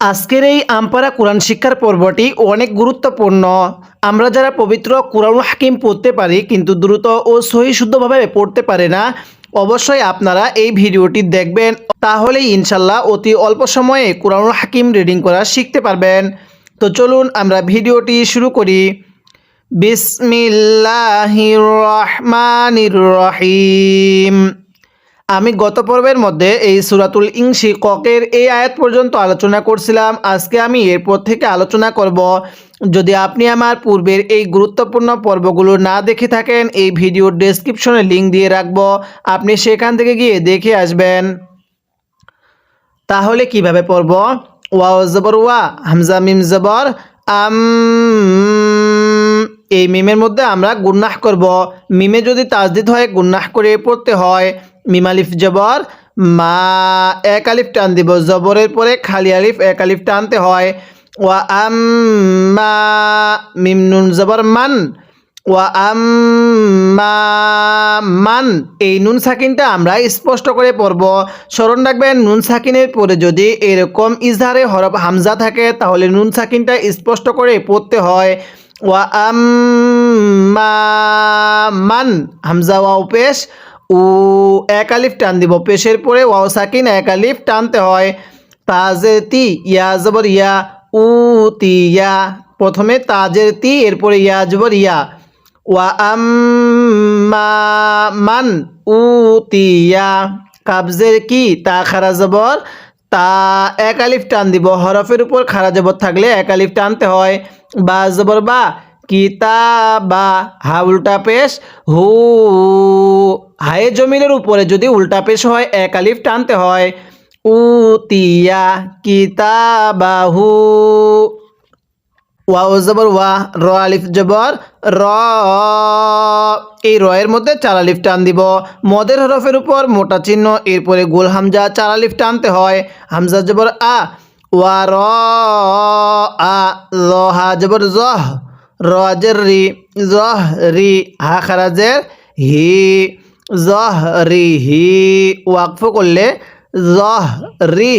আজকের এই আমপারা কোরআন শিক্ষার পর্বটি অনেক গুরুত্বপূর্ণ। আমরা যারা পবিত্র কোরআন হাকিম পড়তে পারি, কিন্তু দ্রুত ও সহি শুদ্ধভাবে পড়তে পারে না, অবশ্যই আপনারা এই ভিডিওটি দেখবেন। তাহলেই ইনশাল্লাহ অতি অল্প সময়ে কোরআন হাকিম রিডিং করা শিখতে পারবেন। তো চলুন আমরা ভিডিওটি শুরু করি। বিসমিল্লাহির রহমানির রহিম। আমি গত পর্বের মধ্যে এই সুরাতুল ইংশি ককের এই আয়াত পর্যন্ত আলোচনা করছিলাম। আজকে আমি এরপর থেকে আলোচনা করব। যদি আপনি আমার পূর্বের এই গুরুত্বপূর্ণ পর্বগুলো না দেখে থাকেন, এই ভিডিওর ডেসক্রিপশনে লিঙ্ক দিয়ে রাখব। আপনি সেখান থেকে গিয়ে দেখে আসবেন। তাহলে কীভাবে পড়ব? ওয়াও জবর, ওয়া, হামজা, মিম জবর, আম, এই মিমের মধ্যে আমরা গুন্নাহ করব। মিমে যদি তাজদিদ হয় গুন্নাহ করে পড়তে হয়। মিম আলিফ জবর, মা এক আলিফ টান দিব, জবরের পরে খালি আলিফ এক আলিফ টানতে হয়। ওয়া আম মা মিম নুন জবর মান। ওয়া আম্মা, মান। এই নুন সাকিনটা আমরা স্পষ্ট করে পড়ব। স্মরণ রাখবেন, নুন সাকিনের পরে যদি এরকম ইজহারে হরফ হামজা থাকে, তাহলে নুন সাকিনটা স্পষ্ট করে পড়তে হয়। ওয়া আম্মা, মান। হামজা ওয়াও পেশ। উ, এক আলিফ টান দিব। পেশের পরে ওয়াও সাকিন এক আলিফ টানতে হয়। তাজে তি, ইয়া জবর ইয়া, উ, তি, ইয়া। প্রথমে তাজের তি, এরপরে ইয়া জবর ইয়া। ওয়া আম্মা মান উতিয়া কাবজের কি, তা খারা জবর। তা এক আলিফ টান দিব। হরফের উপর খারা জবর থাকলে এক আলিফ টানতে হয়। বা জবর বা, কিতাবা হা উল্টা পেশ, হু হায়ে জমিনের উপরে যদি উল্টা পেশ হয়, এক আলিফ টানতে হয়। উতিয়া কিতাবাহু। ওয়া জবর, ওয়া, র আলিফ জবর, র। এই র এর মধ্যে চার আলিফ টান দিব। মদের হরফের উপর মোটা চিহ্ন, এরপরে গোল হামজা, চার আলিফ টানতে হয়। হামজা জবর, আ। ওয়া, র, আ র হা জবর, জহ, র, জের, রি, জহ, রি, হা খারাজের হি। জহ রি হি ওয়াকফ করলে জহ রি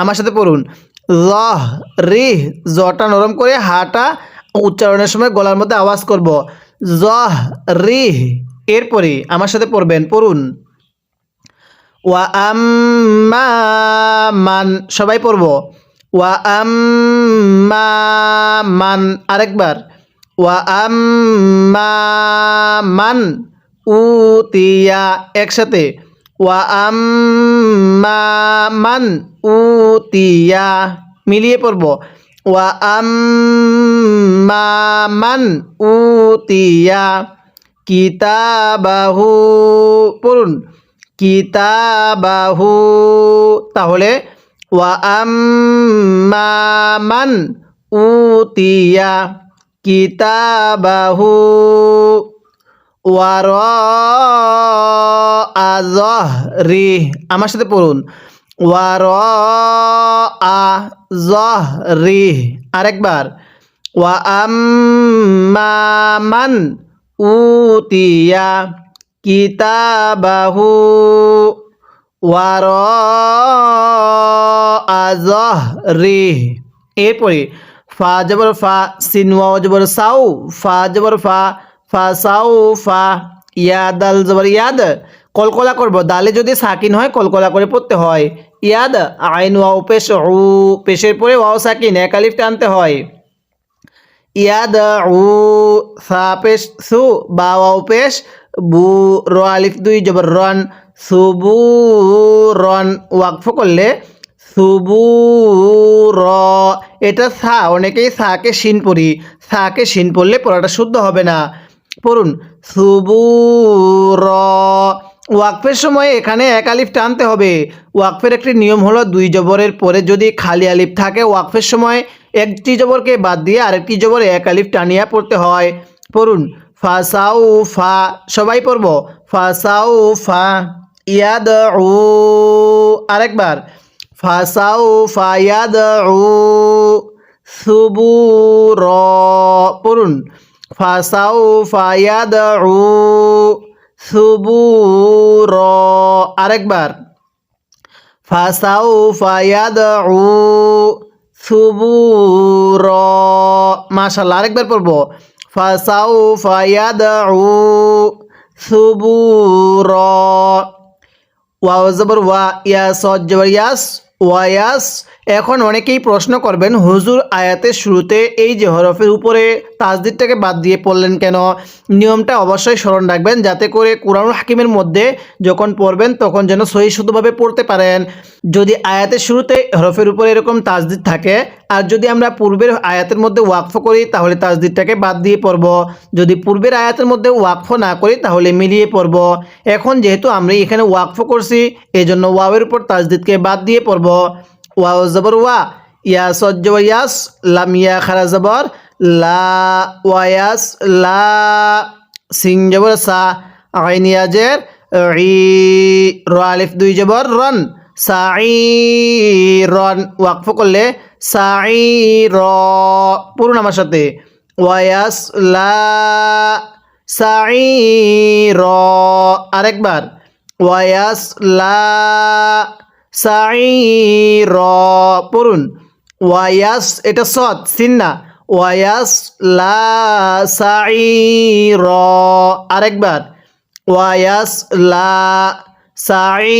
আমার সাথে পড়ুন। লহ রিহ জটা নরম করে হাটা উচ্চারণের সময় গলার মধ্যে আওয়াজ করব। জহ রিহ এরপরে আমার সাথে পড়বেন, পড়ুন। ওয়া মান, সবাই পড়ব। ওয়া মান, আরেকবার। ওয়া মান উতিয়া একসাথে ওয়া আম্মা মান উতিয়া মিলিয়ে পড়ব ওয়া আম্মা মান উতিয়া কিতাবাহু পড়ুন কিতাবাহু তাহলে ওয়া আম্মা মান উতিয়া কিতাবাহু আজহরি আমার সাথে পড়ুন। ওয়ার আজহরি আরেকবার। ওয়া উতিয়া কিতাবাহু। ওয়ার আজহরি এরপরে ফা জবর ফা সিনওয়া জবর সাউ, ফা জবর ফা ফা সাউ ফা ইয়াদ আল জবর, ইয়াদ। কলকলা করব। দালে যদি সাকিন হয়, কলকলা করে পড়তে হয়। ইয়াদ, আইন ওয়াও পেশ উ, পেশের পরে ওয়াও সাকিন, এক আলিফ টানতে হয়। ইয়াদ উ, সা পেশ সু, বা ওয়াও পেশ বু, র আলিফ দুই জবর, রন। সুবু, রন ওয়াকফ করলে সুবু, র, এটা সা, অনেকেই সাকে শিন পড়ি। সাকে শিন পড়লে পড়াটা শুদ্ধ হবে না। পড়ুন। সুবুর ওয়াকফের সময় এখানে এক আলিফ টানতে হবে। ওয়াকফের একটি নিয়ম হলো দুই জবরের পরে যদি খালি আলিফ থাকে, ওয়াকফের সময় একটি জবরকে বাদ দিয়ে আরেকটি জবরে এক আলিফ টানিয়া পড়তে হয়। পড়ুন। ফা সাউ ফা, সবাই পড়ব। ফা সাউ ফা ইয়াদ উ আরেকবার। ফা সাউ ফা ইয়াদ উ সুবুর পড়ুন। ইয়াদ উ সুবুর। আরেকবার। ফাসাউ ফায়াদউ সুবুর। মাশাল্লাহ আরেকবার পড়ব। ফাসাউ ফায়াদউ সুবুর। ওয়াও, জবর ওয়া ইয়াস জবর ইয়াস ওয়ায়াস এখন অনেকেই প্রশ্ন করবেন, হুজুর আয়াতের শুরুতে এই যে হরফের উপরে তাজদিদটাকে বাদ দিয়ে পড়লেন কেন? নিয়মটা অবশ্যই স্মরণ রাখবেন যাতে করে কোরআনুল হাকিমের মধ্যে যখন পড়বেন তখন যেন সহি শুদ্ধভাবে পড়তে পারেন। যদি আয়াতের শুরুতে হরফের উপরে এরকম তাজদিদ থাকে, আর যদি আমরা পূর্বের আয়াতের মধ্যে ওয়াকফ করি তাহলে তাজদিদটাকে বাদ দিয়ে পড়ব। যদি পূর্বের আয়াতের মধ্যে ওয়াকফ না করি তাহলে মিলিয়ে পড়ব। এখন যেহেতু আমরা এখানে ওয়াকফ করছি এই জন্য ওয়াওয়ের উপর তাজদিদকে বাদ দিয়ে পড়ব। ওয়াও জবর ওয়া, ইয়া সজ্জ ইয়াস, লাম ইয়া খারা জবর, লা ওয়ায়াস লা সিং জবর, সা আইন ইয়াজের, ই র দুই জবর, রন সাই রন, ওয়াকফ করলে সাই র পুরুন আমার সাথে ওয়ায়াস লা র, আরেকবার ওয়ায়াস লা সাই র পড়ুন। ওয়ায়াস এটা সৎ সিন্না ওয়ায়াস লা সাই র আরেকবার। ওয়ায়াস লা সাই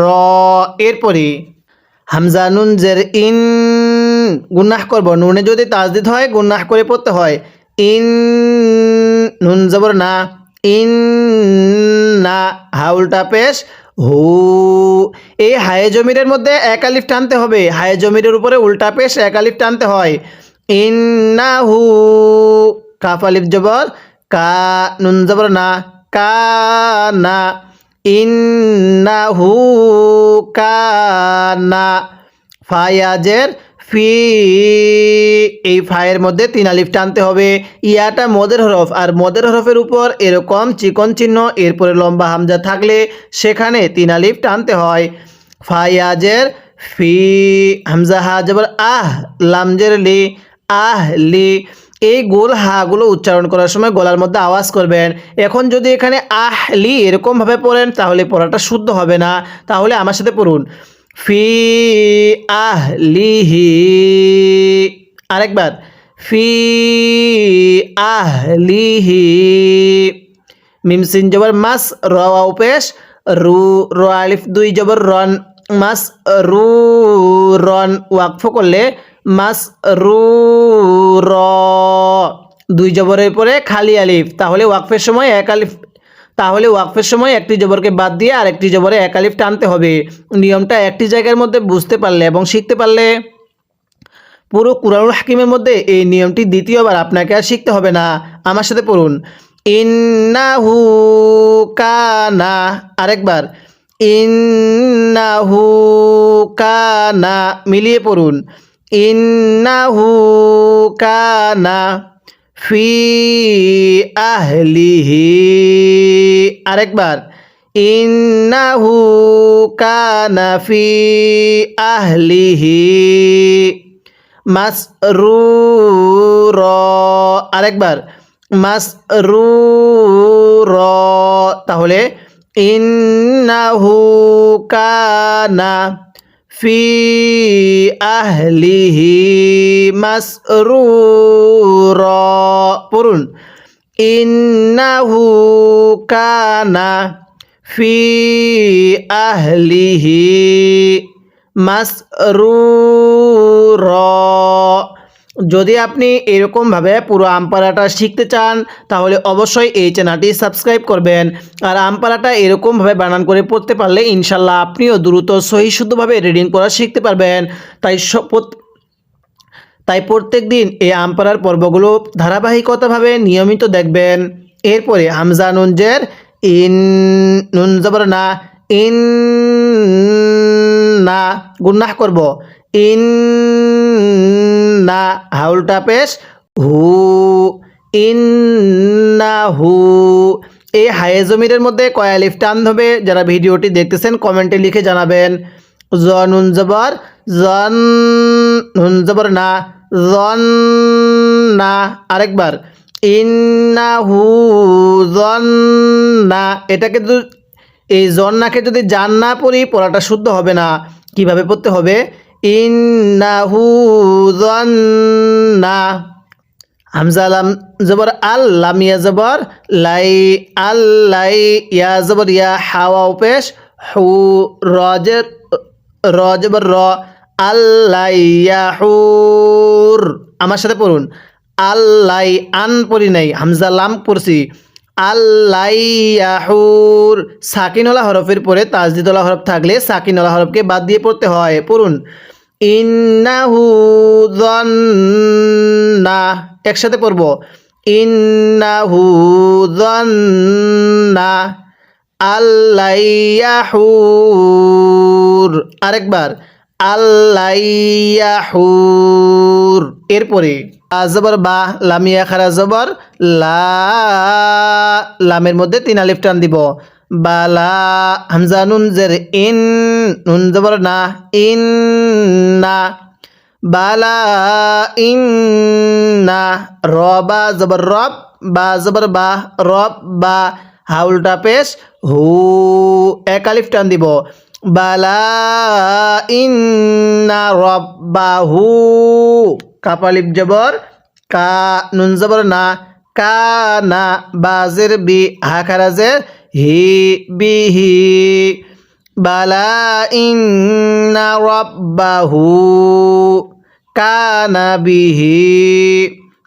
র এরপরে হামজা নুন জের ইন গুন্নাহ করব। নুনে যদি তাজদিদ হয় গুন্নাহ করে পড়তে হয়। ইন, নুন জবর না। ইন না। হাউলটা পেশ। হু। এই হায়ে জমিরের মধ্যে এক আলিফ টানতে হবে। হায়ে জমিরের উপরে উল্টা পেশ এক আলিফ টানতে হয়। ইন্না হু কাফ জবর। কা নুন জবর না। কা না। ইন্না হু কা না। ফায়াজের ফি। এই ফায়ের মধ্যে তিন আলিফ টানতে হবে। ইয়াটা মদের হরফ। আর মদের হরফের উপর এরকম চিকন চিহ্ন, এরপরে লম্বা হামজা থাকলে সেখানে তিন আলিফ টানতে হয়। ফায়াজের ফি, হামজা হা, জবর আহ, লামজের লি, আহ, লি। এই গোল হাগুলো উচ্চারণ করার সময় গলার মধ্যে আওয়াজ করবেন। এখন যদি এখানে আহ, লি এরকমভাবে পড়েন, তাহলে পড়াটা শুদ্ধ হবে না। তাহলে আমার সাথে পড়ুন। ফি আহ লিহি আরেকবার, ফি আহ লিহি মিম সিন জবর মাস র ওয়াও পেশ রু, র আলিফ, দুই জবর রন, মাস, রু, রন ওয়াকফ করলে মাস, রু, র, দুই জবরের পরে খালি আলিফ। তাহলে ওয়াকফের সময় এক আলিফ তাহলে ওয়াকফের সময় একটি জবরকে বাদ দিয়ে আরেকটি জবরে এক আলিফ টানতে হবে। নিয়মটা একটি জায়গার মধ্যে বুঝতে পারলে এবং শিখতে পারলে পুরো কুরআনুল হাকিমের মধ্যে এই নিয়মটি দ্বিতীয়বার আপনাকে আর শিখতে হবে না। আমার সাথে পড়ুন। ইন্নাহু কানা, আরেকবার। ইন্নাহু কানা, মিলিয়ে পড়ুন। ইন্নাহু কানা। ফি আহলিহি। আরেকবার ইন্নাহু কানা ফি আহলিহি মাসরুর। আরেকবার মাসরুর। তাহলে ইন্নাহু কানা ফি আহলিহি মাসরুর। পড়ুন। ইন্নাহু কানা ফি আহলিহি মাসরুর। যদি আপনি এরকমভাবে পুরো আমপারাটা শিখতে চান, তাহলে অবশ্যই এই চ্যানেলটি সাবস্ক্রাইব করবেন। আর আমপারাটা এরকমভাবে বানান করে পড়তে পারলে ইনশাল্লাহ আপনিও দ্রুত সহি শুদ্ধভাবে রিডিং পড়া শিখতে পারবেন। তাই তাই প্রত্যেক দিন এই আমপারার পর্বগুলো ধারাবাহিকতাভাবে নিয়মিত দেখবেন। এরপরে হামজা নুনজের ইন, নুন জবর না, ইন, না গুন্নাহ করব। ইন না হাউলটা পেশ, হু ইন না হু। এই হায়ে জমিরের মধ্যে কয় আলিফ টান হবে যারা ভিডিওটি দেখতেছেন, কমেন্টে লিখে জানাবেন। জ নুন জবর, জন নুন জবর না, জন না, আরেকবার। ইন্নাহু জন না, এটাকে এই জন্নাকে যদি জান না পড়ি, পড়াটা শুদ্ধ হবে না। কীভাবে পড়তে হবে? ইন্নাহু যন্না। হামজা লাম জবর আল, লাম ইয়া জবর লাই, আল লাই ইয়া জবর ইয়া হাওয়া পেশ হু রজের র জবর র আল্লাইয়াহুর আমার সাথে পড়ুন। আল্লাই আন পড়ি নাই, হামজা লাম পড়ছি। আল্লাইয়াহুর। সাকিনলা হরফের পরে তাজদিদলা হরফ থাকলে সাকিনওয়ালা হরফকে বাদ দিয়ে পড়তে হয়। পড়ুন। ইন্নাহু যন্না একসাথে পড়ব। ইন্নাহু যন্না আল্লাইয়াহুর। আরেকবার। আল্লাইয়াহুর। এরপরে আজবর বা লামিয়া খারা, জবর, লা, লামের মধ্যে তিন আলিফ টান দিব। বালা হামজা, নুন, জের, ইন, নুন জবর, না, ইন, না। বালা ইন, না রবা জবর, রব, বা, জবর, বা, রব, বা, হাউলটা পেশ, হু, এক আলিফ টান দিব। বালা ইন্না রব্বাহু কাপালিপ জবর, কা নুন জবর না, কা না, বাজের বি হাখারাজের হি বিহি বালা ইন্না রব্বাহু কানা বিহি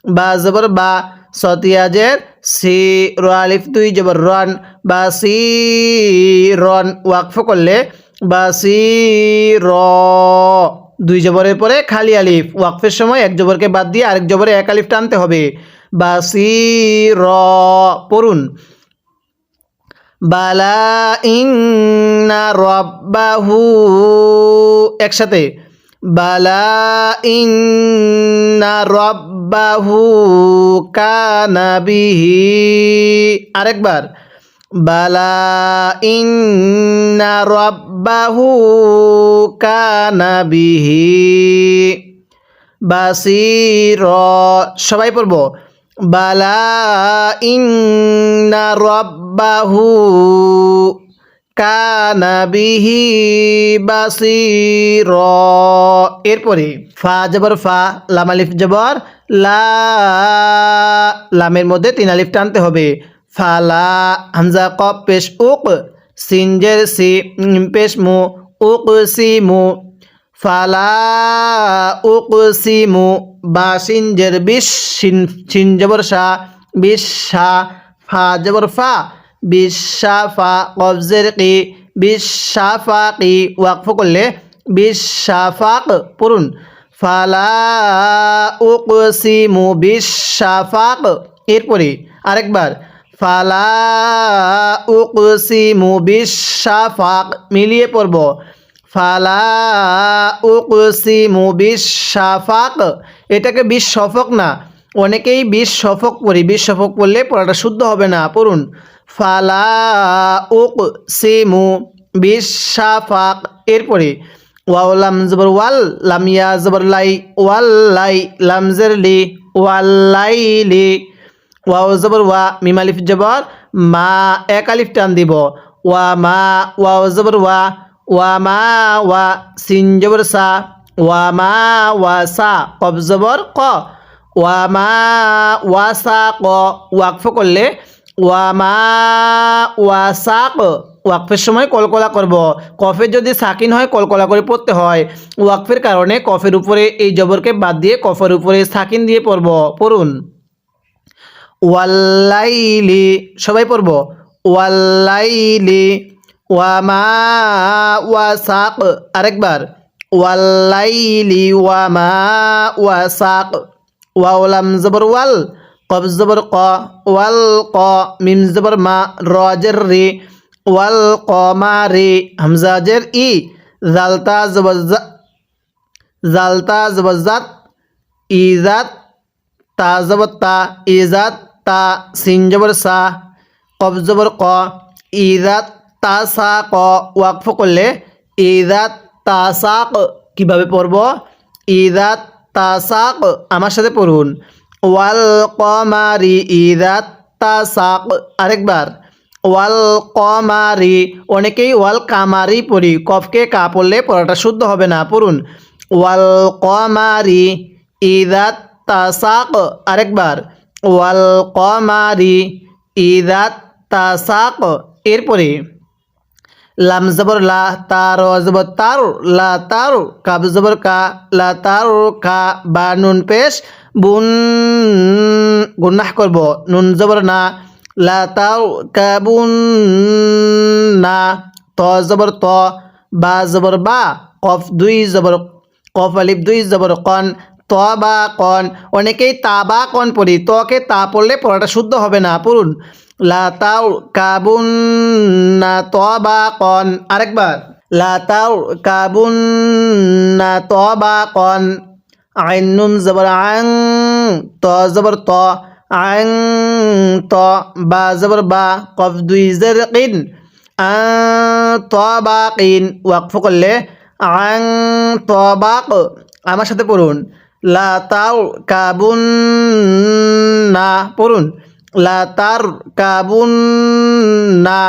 বা জবর, বা সতিয়াজের, সি, র, আলিফ, দুই জবর, রন। বা সি, রন, ওয়াকফ করলে, বা সি, র। দুই জবরের পরে খালি আলিফ। ওয়াকফের সময় এক জবরকে বাদ দিয়ে আরেক জবরে এক আলিফ টানতে হবে। বা সি র, পড়ুন। বালা ইন্না রব্বাহু একসাথে। বালা ইন্না রব্বাহু কানা বিহি আরেকবার। বালা ইন্না রব্বাহু কানা বিহি বাসির। সবাই পড়ব। বালা ইন্না রব্বাহু কানা বিহি বাসির। এরপরে ফা জবর ফা, লাম আলিফ জবর, লা, লামের মধ্যে তিন আলিফ টানতে হবে। ফালা হামজা কপ পেশ উক, সিনজের সি পেশ মু, উক সি মু। ফালা উকসিমু বা সিনজের বিশ, সিন জবর শা বিশ শা ফা জবর ফা, বিশ শা ফা কবজের কি, বিশ ফা কি ওয়াকফ করলে বিশ ফাক পড়ুন। ফালা উকসিমু বিশ শা ফাক এরপরে আরেকবার ফালা উকসিমু বিশ শা ফাক মিলিয়ে পড়ব। ফালা উকসিমু বিশ শাফাক এটাকে বিশ শফক না, অনেকেই বিশ শফক পড়ি। বিশ শফক পড়লে পড়াটা শুদ্ধ হবে না, পড়ুন। ফালা উকসিমু বিশ শাফাক এরপরে ওয়াও লাম জবর ওয়াল লামিয়া জবর লাই, ওয়াল লাই লামজের লি ওয়াল্লাই লি। ওয়াও জবর, ওয়া মিম আলিফ জবর, মা এক আলিফ টান দিব। ওয়া মা, ওয়াও জবর, ওয়া ওয়া মা, ওয়া সিন জবর, সা। ওয়া মা, ওয়া সা কব জবর, ক। ওয়া মা, ওয়া সা, ক, ওয়াকফ করলে, ওয়া মা, ওয়া সা, ক, ওয়াকফের সময় কলকলা করব। কফের যদি সাকিন হয়, কলকলা করে পড়তে হয়। ওয়াকফের কারণে কফের উপরে এই জবরকে বাদ দিয়ে কফের উপরে সাকিন দিয়ে পড়ব। পড়ুন। ওয়াল্লাইলি, সবাই পড়ব। ওয়াল্লাইলি, ওয়ামা ওয়াসাক, আরেকবার। ওয়াল্লাইলি, ওয়ামা ওয়াসাক ওয়াউলাম জবর ওয়াল কব জবর ক, ওয়াল ক, মিম জবর মা রজের রে, ওয়াল ক মা রে হামজাজের ই, জালতা জবর জা- জালতা জবর জাত ইজাত তা জবর ইজাত তা সিন জবর সা কব জবর ক ইজাত তা সা ক ওয়াকফ করলে ইজাত তা সা ক কীভাবে পড়ব? ইজাত তা সা ক আমার সাথে পড়ুন। ওয়াল কমারি ইজাত তা সা ক আরেকবার। ওয়াল কমারি, অনেকেই ওয়াল কামারি পড়ি, কফকে কা পড়লে পড়াটা শুদ্ধ হবে না, পড়ুন। ওয়াল কমারি ইদাত তাসাক আরেকবার। ওয়াল কমারি ইদাত তাসাক। এরপরে, লাম জবর লা তার, জবর তার, লা তার, কাব জবর কা, লা তার, কা, বা নুন পেশ, বুন, গুন্নাহ করব। নুন জবর না, লা তার কাবুন না, ত জবর ত, বা জবর বা, কফ দুই জবর, কফ আলিফ দুই জবর কন বা অনেকেই তা বা কন পড়ি, তকে তা পড়লে পড়াটা শুদ্ধ হবে না, পড়ুন। লা তাও কাবুন না ত বা কন আরেকবার। লা তাও কাবুন না ত বা কন আইন নুন জবর আং ত, জবর ত, আং ত, বা জবর বা, কফ দুই জের কিন তবাকিন, ওয়াকফ করলে আং তবাক, আমার সাথে পড়ুন। লা তাও কাবুন না পড়ুন। লা তার কাবুন না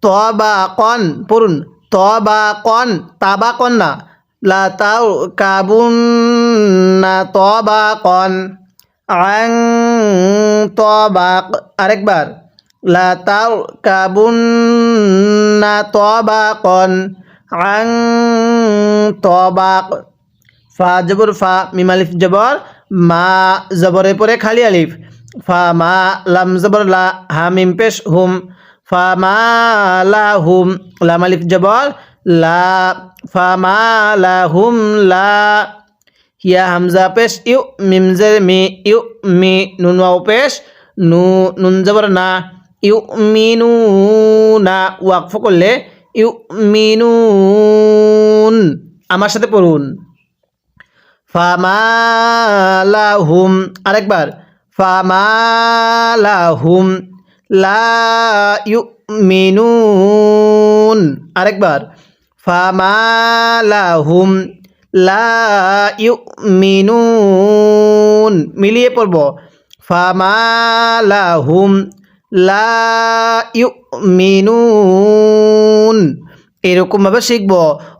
তবা কন পড়ুন। তবা কন তাবা কন না। লা তাও কাবুন না তবা কন আং তবাক, আরেকবার। লা তাও কাবুন না তবাকন। আং তবাক ফা জবর, ফা মিমালিফ জবর, মা জবরের পরে খালি আলিফ। ফা, মা, লাম জবর, লা, হা, মিম, পেশ, হুম। ফা, মা, লা, হুম, লাম আলিফ জবর, লা, ফা, মা, লা, হুম, লা। হিয়া, হামজা, পেশ, ইউ মিমজের মি, ইউ, মি, নুন, ওয়াও, পেশ, নু, নুন জবর, না। ইউ মিনু না ওয়াকফ করলে ইউ মিনুন আমার সাথে পড়ুন। ফামালাহুম আরেকবার ফামালাহুম লা ইউমিনুন আরেকবার ফামালাহুম লা ইউমিনুন মিলিয়ে পড়ব ফামালাহুম লা ইউমিনুন এরকমভাবে শিখব।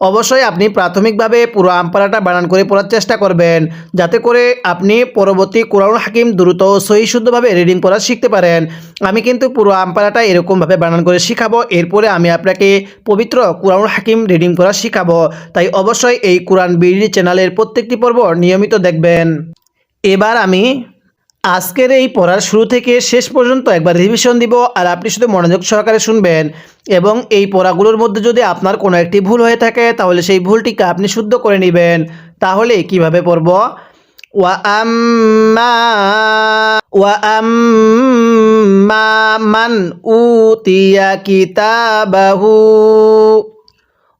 অবশ্যই আপনি প্রাথমিকভাবে পুরো আমপারাটা বানান করে পড়ার চেষ্টা করবেন, যাতে করে আপনি পরবর্তী কোরআন হাকিম দ্রুত, সহি শুদ্ধভাবে রিডিং পড়া শিখতে পারেন। আমি কিন্তু পুরো আমপারাটা এরকমভাবে বানান করে শিখাবো, এরপরে আমি আপনাকে পবিত্র কোরআন হাকিম রিডিং করা শিখাবো। তাই অবশ্যই এই কোরআন বিডি চ্যানেলের প্রত্যেকটি পর্ব নিয়মিত দেখবেন। এবার আমি আজকের এই পড়ার শুরু থেকে শেষ পর্যন্ত একবার রিভিশন দিব আর আপনি শুধু মনোযোগ সহকারে শুনবেন এবং এই পড়াগুলোর মধ্যে যদি আপনার কোনো একটি ভুল হয়ে থাকে, তাহলে সেই ভুলটিকে আপনি শুদ্ধ করে নেবেন। তাহলে কীভাবে পড়ব? ওয়া আম্মা ওয়া আম্মা মান উতিয়া কিতাবাহু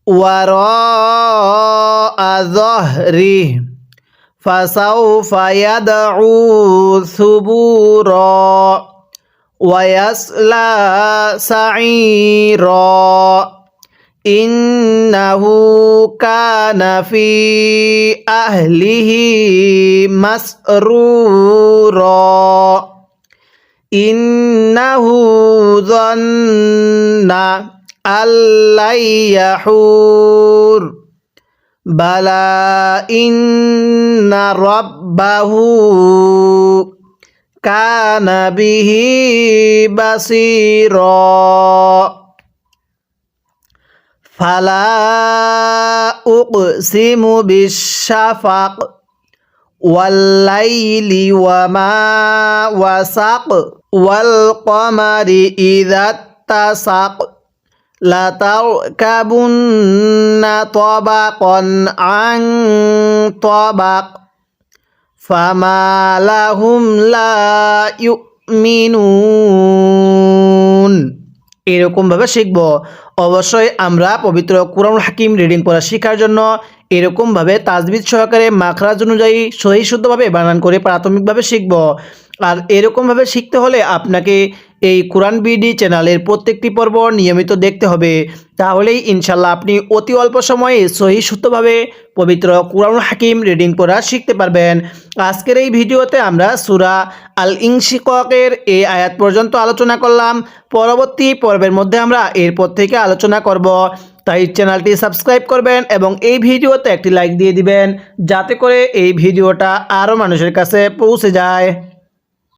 ওয়া فسوف يدعو ثبورا ويصلى سعيرا. إنه كان في أهله مسرورا. إنه ظن أن لن يحور. بلى إن ربه كان به بصيرا فلا أقسم بالشفق والليل وما وسق والقمر إذا اتسق لتركبن طبقا عن طبق فما لهم لا يؤمنون এরকমভাবে শিখব অবশ্যই আমরা পবিত্র কোরআন হাকিম রিডিং পড়া শেখার জন্য এরকমভাবে তাজবিদ সহকারে মাখরাজ অনুযায়ী সহি শুদ্ধভাবে বানান করে প্রাথমিকভাবে শিখব আর এরকমভাবে শিখতে হলে আপনাকে এই কোরআন বিডি চ্যানেলের প্রত্যেকটি পর্ব নিয়মিত দেখতে হবে। তাহলেই ইনশাল্লাহ আপনি অতি অল্প সময়ে সহি শুদ্ধভাবে পবিত্র কোরআন হাকিম রিডিং পড়া শিখতে পারবেন। আজকের এই ভিডিওতে আমরা সুরা আল ইংশিকের এই আয়াত পর্যন্ত আলোচনা করলাম। পরবর্তী পর্বের মধ্যে আমরা এরপর থেকে আলোচনা করব। তাই চ্যানেলটি সাবস্ক্রাইব করবেন এবং এই ভিডিওতে একটি লাইক দিয়ে দিবেন, যাতে করে এই ভিডিওটা আরও মানুষের কাছে পৌঁছে যায়।